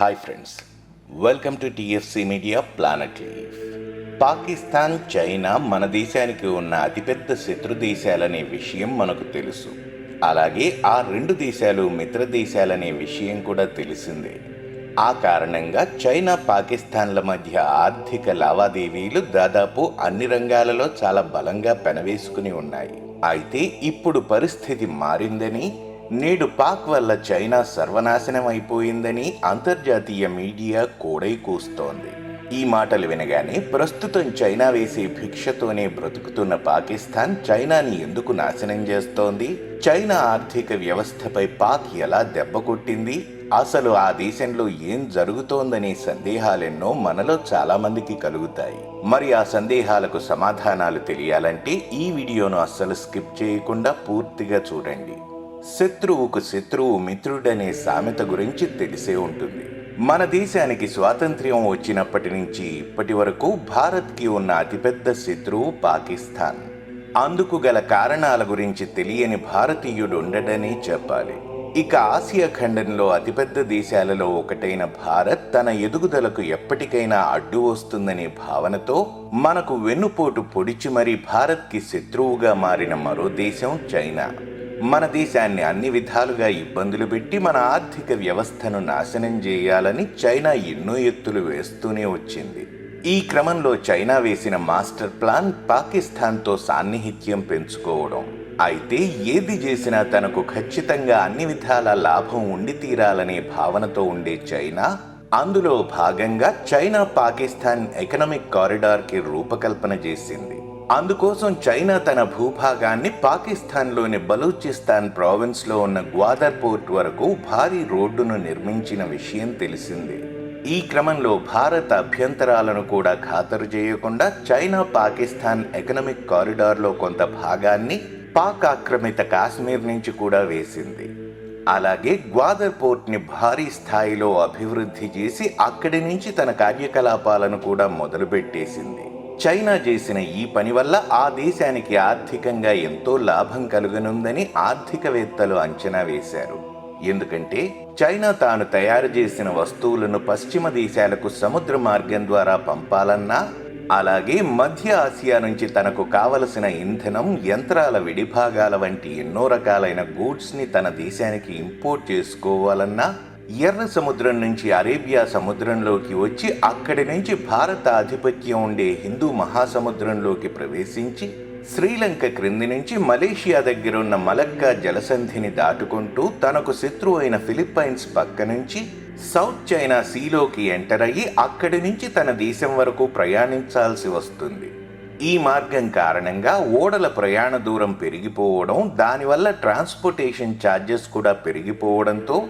Hi friends welcome to TFC media planet leaf Pakistan China మన దేశానికి ఉన్న అతిపెద్ద శత్రు దేశాలనే విషయం మనకు తెలుసు. అలాగే ఆ రెండు దేశాలు మిత్ర దేశాలనే విషయం కూడా తెలిసిందే. ఆ కారణంగా చైనా పాకిస్తాన్ల మధ్య ఆర్థిక లావాదేవీలు దాదాపు అన్ని రంగాలలో చాలా బలంగా పెనవేసుకుని ఉన్నాయి. అయితే ఇప్పుడు పరిస్థితి మారిందని నేడు పాక్ వల్ల చైనా సర్వనాశనం అయిపోయిందని అంతర్జాతీయ మీడియా కోడై కూస్తోంది. ఈ మాటలు వినగానే ప్రస్తుతం చైనా వేసే భిక్షతోనే బ్రతుకుతున్న పాకిస్తాన్ చైనాని ఎందుకు నాశనం చేస్తోంది? చైనా ఆర్థిక వ్యవస్థపై పాక్ ఎలా దెబ్బ కొట్టింది? అసలు ఆ దేశంలో ఏం జరుగుతోందనే సందేహాలెన్నో మనలో చాలామందికి కలుగుతాయి. మరి ఆ సందేహాలకు సమాధానాలు తెలియాలంటే ఈ వీడియోను అస్సలు స్కిప్ చేయకుండా పూర్తిగా చూడండి. శత్రువుకు శత్రువు మిత్రుడనే సామెత గురించి తెలిసే ఉంటుంది. మన దేశానికి స్వాతంత్ర్యం వచ్చినప్పటి నుంచి ఇప్పటి వరకు భారత్కి ఉన్న అతిపెద్ద శత్రువు పాకిస్తాన్. అందుకు గల కారణాల గురించి తెలియని భారతీయుడు ఉండడనే చెప్పాలి. ఇక ఆసియా ఖండంలో అతిపెద్ద దేశాలలో ఒకటైన భారత్ తన ఎదుగుదలకు ఎప్పటికైనా అడ్డు వస్తుందనే భావనతో మనకు వెన్నుపోటు పొడిచి మరీ భారత్కి శత్రువుగా మారిన మరో దేశం చైనా. మన దేశాన్ని అన్ని విధాలుగా ఇబ్బందులు పెట్టి మన ఆర్థిక వ్యవస్థను నాశనం చేయాలని చైనా ఎన్నో ఎత్తులు వేస్తూనే వచ్చింది. ఈ క్రమంలో చైనా వేసిన మాస్టర్ ప్లాన్ పాకిస్తాన్తో సాన్నిహిత్యం పెంచుకోవడం. అయితే ఏది చేసినా తనకు ఖచ్చితంగా అన్ని విధాల లాభం ఉండి తీరాలనే భావనతో ఉండే చైనా అందులో భాగంగా చైనా పాకిస్తాన్ ఎకనామిక్ కారిడార్కి రూపకల్పన చేసింది. అందుకోసం చైనా తన భూభాగాన్ని పాకిస్తాన్లోని బలూచిస్తాన్ ప్రావిన్స్లో ఉన్న గ్వాదర్ పోర్ట్ వరకు భారీ రోడ్డును నిర్మించిన విషయం తెలిసింది. ఈ క్రమంలో భారత్ అభ్యంతరాలను కూడా ఖాతరు చేయకుండా చైనా పాకిస్తాన్ ఎకనమిక్ కారిడార్లో కొంత భాగాన్ని పాక్ ఆక్రమిత కాశ్మీర్ నుంచి కూడా వేసింది. అలాగే గ్వాదర్ పోర్ట్ని భారీ స్థాయిలో అభివృద్ధి చేసి అక్కడి నుంచి తన కార్యకలాపాలను కూడా మొదలుపెట్టేసింది. చైనా చేసిన ఈ పని వల్ల ఆ దేశానికి ఆర్థికంగా ఎంతో లాభం కలుగనుందని ఆర్థికవేత్తలు అంచనా వేశారు. ఎందుకంటే చైనా తాను తయారు చేసిన వస్తువులను పశ్చిమ దేశాలకు సముద్ర మార్గం ద్వారా పంపాలన్నా అలాగే మధ్య ఆసియా నుంచి తనకు కావలసిన ఇంధనం యంత్రాల విడిభాగాల వంటి ఎన్నో రకాలైన గూడ్స్ని తన దేశానికి ఇంపోర్ట్ చేసుకోవాలన్నా ఎర్ర సముద్రం నుంచి అరేబియా సముద్రంలోకి వచ్చి అక్కడి నుంచి భారత ఆధిపత్యం ఉండే హిందూ మహాసముద్రంలోకి ప్రవేశించి శ్రీలంక క్రింది నుంచి మలేషియా దగ్గర ఉన్న మలక్కా జలసంధిని దాటుకుంటూ తనకు శత్రువు అయిన ఫిలిప్పైన్స్ పక్క నుంచి సౌత్ చైనా సీలోకి ఎంటర్ అయ్యి అక్కడి నుంచి తన దేశం వరకు ప్రయాణించాల్సి వస్తుంది. ఈ మార్గం కారణంగా ఓడల ప్రయాణ దూరం పెరిగిపోవడం దానివల్ల ట్రాన్స్పోర్టేషన్ ఛార్జెస్ కూడా పెరిగిపోవడంతో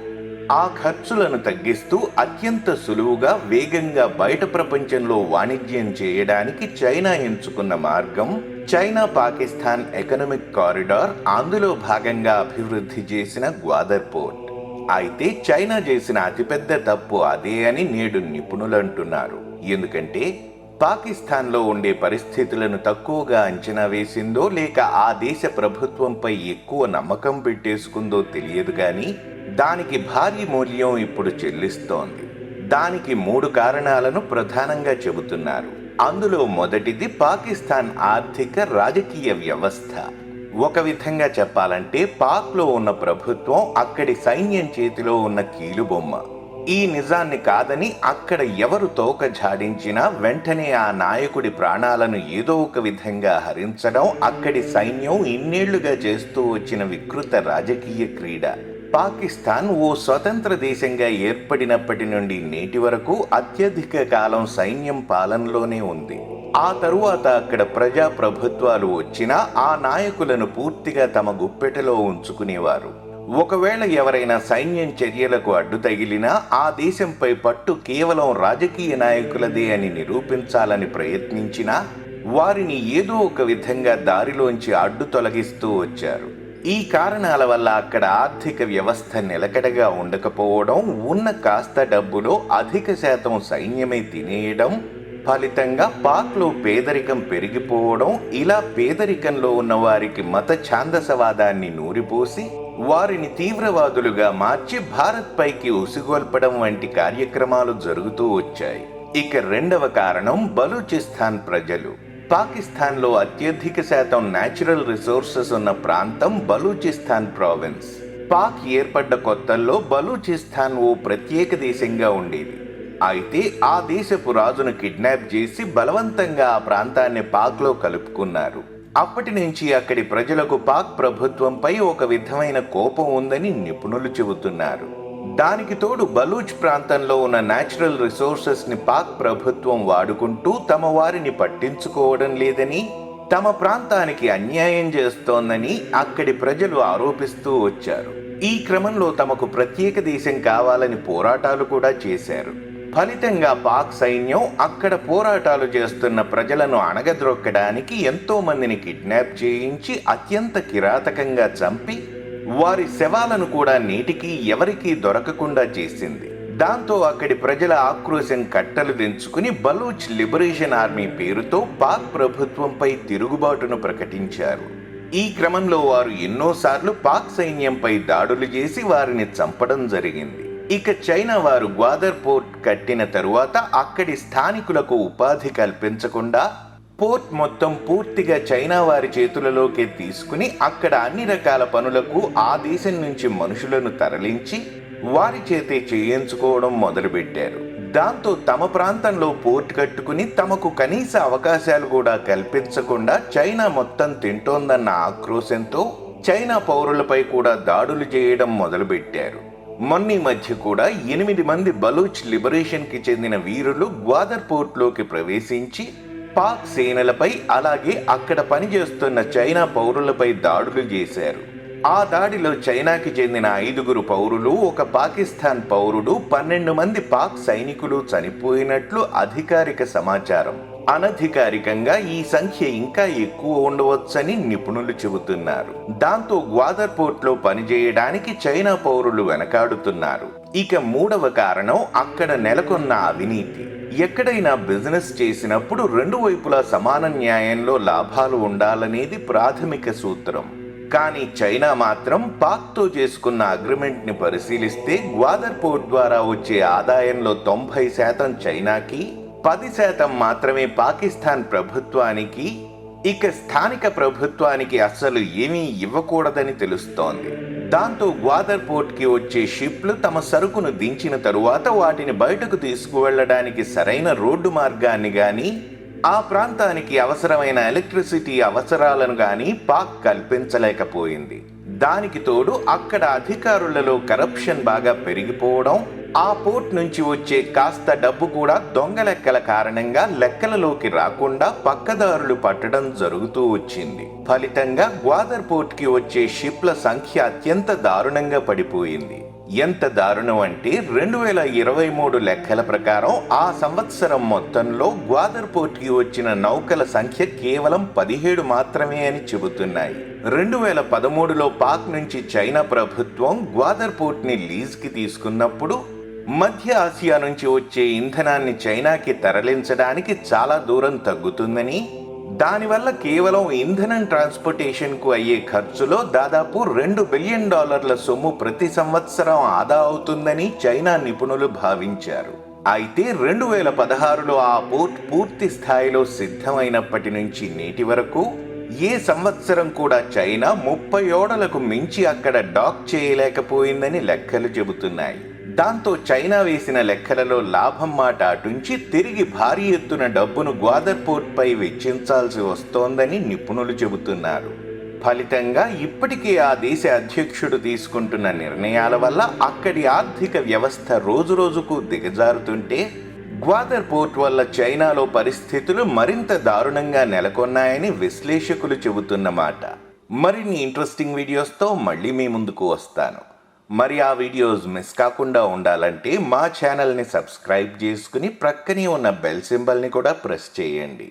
ఆ ఖర్చులను తగ్గిస్తూ అత్యంత సులువుగా వేగంగా బయట ప్రపంచంలో వాణిజ్యం చేయడానికి చైనా ఎంచుకున్న మార్గం చైనా పాకిస్తాన్ ఎకనామిక్ కారిడార్ అందులో భాగంగా అభివృద్ధి చేసిన గ్వాదర్ పోర్ట్. అయితే చైనా చేసిన అతిపెద్ద తప్పు అదే అని నేడు నిపుణులు అంటున్నారు. ఎందుకంటే పాకిస్తాన్లో ఉండే పరిస్థితులను తక్కువగా అంచనా వేసిందో లేక ఆ దేశ ప్రభుత్వంపై ఎక్కువ నమ్మకం పెట్టేసుకుందో తెలియదు కానీ దానికి భారీ మూల్యం ఇప్పుడు చెల్లిస్తోంది. దానికి మూడు కారణాలను ప్రధానంగా చెబుతున్నారు. అందులో మొదటిది పాకిస్తాన్ ఆర్థిక రాజకీయ వ్యవస్థ. ఒక విధంగా చెప్పాలంటే పాక్లో ఉన్న ప్రభుత్వం అక్కడి సైన్యం చేతిలో ఉన్న కీలుబొమ్మ ఈ నిజాన్ని కాదని అక్కడ ఎవరు తోక జాడించినా వెంటనే ఆ నాయకుడి ప్రాణాలను ఏదో ఒక విధంగా హరించడం అక్కడి సైన్యం ఇన్నేళ్ళుగా చేస్తూ వచ్చిన వికృత రాజకీయ క్రీడ. పాకిస్తాన్ ఓ స్వతంత్ర దేశంగా ఏర్పడినప్పటి నుండి నేటి వరకు అత్యధిక కాలం సైన్యం పాలనలోనే ఉంది. ఆ తరువాత అక్కడ ప్రజా ప్రభుత్వాలు వచ్చినా ఆ నాయకులను పూర్తిగా తమ గుప్పెటలో ఉంచుకునేవారు. ఒకవేళ ఎవరైనా సైన్యం చర్యలకు అడ్డు తగిలినా ఆ దేశంపై పట్టు కేవలం రాజకీయ నాయకులదే అని నిరూపించాలని ప్రయత్నించినా వారిని ఏదో ఒక విధంగా దారిలోంచి అడ్డు తొలగిస్తూ వచ్చారు. ఈ కారణాల వల్ల అక్కడ ఆర్థిక వ్యవస్థ నిలకడగా ఉండకపోవడం ఉన్న కాస్త డబ్బులో అధిక శాతం సైన్యమే తినేయడం ఫలితంగా పాక్లో పేదరికం పెరిగిపోవడం ఇలా పేదరికంలో ఉన్న వారికి మత ఛాందసవాదాన్ని నూరిపోసి వారిని తీవ్రవాదులుగా మార్చి భారత్ పైకి ఉసిగొల్పడం వంటి కార్యక్రమాలు జరుగుతూ వచ్చాయి. ఇక రెండవ కారణం బలూచిస్తాన్ ప్రజలు. పాకిస్తాన్లో అత్యధిక శాతం న్యాచురల్ రిసోర్సెస్ ఉన్న ప్రాంతం బలూచిస్తాన్ ప్రావిన్స్ పాక్ ఏర్పడ్డ కొత్తల్లో బలూచిస్తాన్ ఓ ప్రత్యేక దేశంగా ఉండేది. అయితే ఆ దేశపు రాజును కిడ్నాప్ చేసి బలవంతంగా ఆ ప్రాంతాన్ని పాక్లో కలుపుకున్నారు. అప్పటి నుంచి అక్కడి ప్రజలకు పాక్ ప్రభుత్వంపై ఒక విధమైన కోపం ఉందని నిపుణులు చెబుతున్నారు. దానికి తోడు బలూచ్ ప్రాంతంలో ఉన్న న్యాచురల్ రిసోర్సెస్ని పాక్ ప్రభుత్వం వాడుకుంటూ తమ వారిని పట్టించుకోవడం లేదని తమ ప్రాంతానికి అన్యాయం చేస్తోందని అక్కడి ప్రజలు ఆరోపిస్తూ వచ్చారు. ఈ క్రమంలో తమకు ప్రత్యేక దేశం కావాలని పోరాటాలు కూడా చేశారు. ఫలితంగా పాక్ సైన్యం అక్కడ పోరాటాలు చేస్తున్న ప్రజలను అణగద్రొక్కడానికి ఎంతో మందిని కిడ్నాప్ చేయించి అత్యంత కిరాతకంగా చంపి వారి శవాలను కూడా నేటికి ఎవరికీ దొరకకుండా చేసింది. దాంతో అక్కడి ప్రజల ఆక్రోశం కట్టలు దించుకుని బలూచ్ లిబరేషన్ ఆర్మీ పేరుతో పాక్ ప్రభుత్వంపై తిరుగుబాటును ప్రకటించారు. ఈ క్రమంలో వారు ఎన్నోసార్లు పాక్ సైన్యంపై దాడులు చేసి వారిని చంపడం జరిగింది. ఇక చైనా వారు గ్వాదర్ పోర్ట్ కట్టిన తరువాత అక్కడి స్థానికులకు ఉపాధి కల్పించకుండా పోర్ట్ మొత్తం పూర్తిగా చైనా వారి చేతులలోకి తీసుకుని అక్కడ అన్ని రకాల పనులకు ఆ దేశం నుంచి మనుషులను తరలించి వారి చేతే చేయించుకోవడం మొదలుపెట్టారు. దాంతో తమ ప్రాంతంలో పోర్ట్ కట్టుకుని తమకు కనీస అవకాశాలు కూడా కల్పించకుండా చైనా మొత్తం తింటోందన్న ఆక్రోశంతో చైనా పౌరులపై కూడా దాడులు చేయడం మొదలుపెట్టారు. మొన్నీ మధ్య కూడా ఎనిమిది మంది బలూచ్ లిబరేషన్కి చెందిన వీరులు గ్వాదర్ పోర్ట్లోకి ప్రవేశించి పాక్ సేనలపై అలాగే అక్కడ పనిచేస్తున్న చైనా పౌరులపై దాడులు చేశారు. ఆ దాడిలో చైనాకి చెందిన ఐదుగురు పౌరులు ఒక పాకిస్తాన్ పౌరుడు పన్నెండు మంది పాక్ సైనికులు చనిపోయినట్లు అధికారిక సమాచారం. అనధికారికంగా ఈ సంఖ్య ఇంకా ఎక్కువ ఉండవచ్చని నిపుణులు చెబుతున్నారు. దాంతో గ్వాదర్ పోర్ట్లో పనిచేయడానికి చైనా పౌరులు వెనకాడుతున్నారు. ఇక మూడవ కారణం అక్కడ నెలకొన్న అవినీతి. ఎక్కడైనా బిజినెస్ చేసినప్పుడు రెండు వైపులా సమాన న్యాయంలో లాభాలు ఉండాలనేది ప్రాథమిక సూత్రం. కానీ చైనా మాత్రం పాక్తో చేసుకున్న అగ్రిమెంట్ని పరిశీలిస్తే గ్వాదర్ పోర్ట్ ద్వారా వచ్చే ఆదాయంలో తొంభై శాతం చైనాకి పది శాతం మాత్రమే పాకిస్తాన్ ప్రభుత్వానికి ఇక స్థానిక ప్రభుత్వానికి అస్సలు ఏమీ ఇవ్వకూడదని తెలుస్తోంది. దాంతో గ్వాదర్ పోర్ట్కి వచ్చే షిప్లు తమ సరుకును దించిన తరువాత వాటిని బయటకు తీసుకువెళ్ళడానికి సరైన రోడ్డు మార్గాన్ని కానీ ఆ ప్రాంతానికి అవసరమైన ఎలక్ట్రిసిటీ అవసరాలను కానీ పాక్ కల్పించలేకపోయింది. దానికి తోడు అక్కడ అధికారులలో కరప్షన్ బాగా పెరిగిపోవడం ఆ పోర్ట్ నుంచి వచ్చే కాస్త డబ్బు కూడా దొంగ లెక్కల కారణంగా లెక్కలలోకి రాకుండా పక్కదారులు పట్టడం జరుగుతూ వచ్చింది. ఫలితంగా గ్వాదర్ పోర్ట్కి వచ్చే షిప్ల సంఖ్య అత్యంత దారుణంగా పడిపోయింది. ఎంత దారుణం అంటే రెండు వేల ఇరవై మూడు లెక్కల ప్రకారం ఆ సంవత్సరం మొత్తంలో గ్వాదర్ పోర్ట్కి వచ్చిన నౌకల సంఖ్య కేవలం పదిహేడు మాత్రమే అని చెబుతున్నాయి. రెండు వేల పదమూడులో పాక్ నుంచి చైనా ప్రభుత్వం గ్వాదర్ పోర్ట్ని లీజ్కి తీసుకున్నప్పుడు మధ్య ఆసియా నుంచి వచ్చే ఇంధనాన్ని చైనాకి తరలించడానికి చాలా దూరం తగ్గుతుందని దానివల్ల కేవలం ఇంధనం ట్రాన్స్పోర్టేషన్కు అయ్యే ఖర్చులో దాదాపు రెండు బిలియన్ డాలర్ల సొమ్ము ప్రతి సంవత్సరం ఆదా అవుతుందని చైనా నిపుణులు భావించారు. అయితే రెండు వేల పదహారులో ఆ పోర్ట్ పూర్తి స్థాయిలో సిద్ధమైనప్పటి నుంచి నేటి వరకు ఏ సంవత్సరం కూడా చైనా ముప్పై ఓడలకు మించి అక్కడ డాక్ చేయలేకపోయిందని లెక్కలు చెబుతున్నాయి. దాంతో చైనా వేసిన లెక్కలలో లాభం మాట అటుంచి తిరిగి భారీ ఎత్తున డబ్బును గ్వాదర్ పోర్ట్పై వెచ్చించాల్సి వస్తోందని నిపుణులు చెబుతున్నారు. ఫలితంగా ఇప్పటికే ఆ దేశ అధ్యక్షుడు తీసుకుంటున్న నిర్ణయాల వల్ల అక్కడి ఆర్థిక వ్యవస్థ రోజురోజుకు దిగజారుతుంటే గ్వాదర్ పోర్ట్ వల్ల చైనాలో పరిస్థితులు మరింత దారుణంగా నెలకొన్నాయని విశ్లేషకులు చెబుతున్నమాట మరిన్ని ఇంట్రెస్టింగ్ వీడియోస్తో మళ్ళీ మీ ముందుకు వస్తాను. మరి ఆ వీడియోస్ మిస్ కాకుండా ఉండాలంటే మా ఛానల్ని సబ్స్క్రైబ్ చేసుకుని ప్రక్కనే ఉన్న బెల్ సింబల్ని కూడా ప్రెస్ చేయండి.